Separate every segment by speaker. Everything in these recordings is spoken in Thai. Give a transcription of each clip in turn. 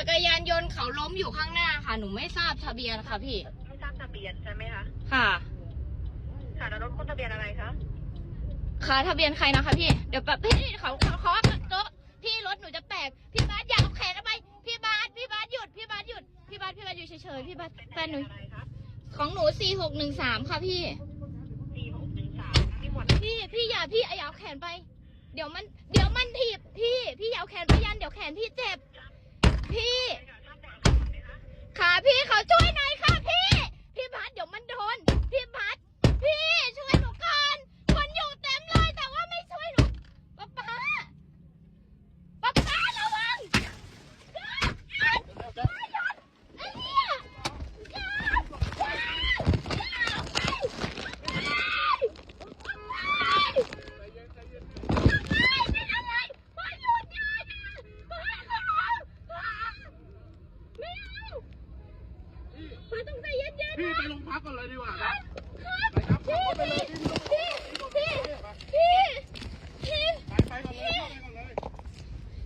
Speaker 1: จักรยานยนต์เขาล้มอยู่ข้างหน้าค่ะ หนูไม่ทราบทะเบียนค่ะพี่
Speaker 2: ไม่ทราบทะเบียนใช่ไหมคะ
Speaker 1: ค่ะ
Speaker 2: ค่ะแล้วรถคนทะเบียนอะไรคะ
Speaker 1: ค่ะทะเบียนใครนะคะพี่ เดี๋ยวแป๊บพี่เขาเขาเขาโต๊ะพี่รถหนูจะแตก พี่บาสอย่าเอาแขนเอาไปพี่บาสพี่บาสหยุด พี่บาสหยุด พี่บาสพี่บาสอยู่เฉยๆ พี่บาสแฟนหนู
Speaker 2: อะไรคะ
Speaker 1: ของหนูสี่หกหนึ่งสามค่ะพี่
Speaker 2: สี่หกหนึ่งสามพี่หมวด
Speaker 1: พี่ พี่อย่าพี่อย่าเอาแขนไป เดี๋ยวมัน เดี๋ยวมันถีบพี่ พี่อย่าเอาแขนไปยัน เดี๋ยวแขนพี่เจ็บ พี่ ขาพี่เขาช่วยหน่อยค่ะพี่ พี่บาสเดี๋ยวมันโดน พี่บาสพี่ช่วยหนูก่อนคนอยู่เต็มเลยแต่ว่าไม่ช่วยหนูป๊าป๊าป๊าป๊าระวังหยุดหยุดหยุดหยุดไอ้เนี่ยหยุดหยุดหยุดเป็นอะไรพ่อหยุดหยุดพ่อขอร้องพ่อไม่เอาพ่อ ต้องใจเย็นๆ
Speaker 3: พี่
Speaker 1: นะ
Speaker 3: ไปโรงพักก่อนเลยดีกว่า
Speaker 1: ค
Speaker 3: ค
Speaker 1: รั
Speaker 3: รั
Speaker 1: บบครับพี่พี่พี่พี่พี่
Speaker 3: ไปไปก่อนเลยไปก่อนเลย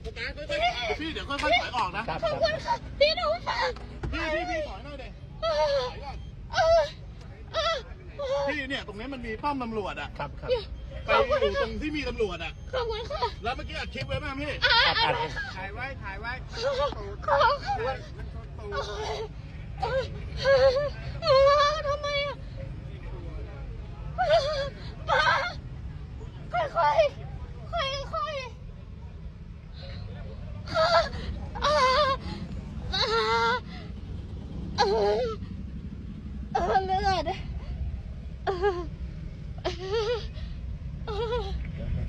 Speaker 3: สตาร์ทค่อยๆพี่เดี๋ยวค่อยๆถอยออกนะ
Speaker 1: ขอบคุณค่ะพี่หนูค่ะ
Speaker 3: พี่พี่พี่ถอยหน่อยเด็
Speaker 1: เออ
Speaker 3: ถอยก่อน
Speaker 1: เออเออเออ
Speaker 3: พี่เนี่ยตรงนี้มันมีป้อมตำรวจอะ
Speaker 4: ครับครับ
Speaker 3: ไปอยู่ตรงที่มีตำรวจอะ
Speaker 1: ขอบคุณค่ะ
Speaker 3: แล้วเมื่อกี้อัดคลิปไว้ไหมพี่
Speaker 1: อ่าอ่า
Speaker 3: ถ่ายไว้ถ่ายไว้
Speaker 1: ขอบคุณ ทำไมอะป้าค่อยค่อยค่อยค่อยเลือด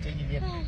Speaker 1: ใจเย็น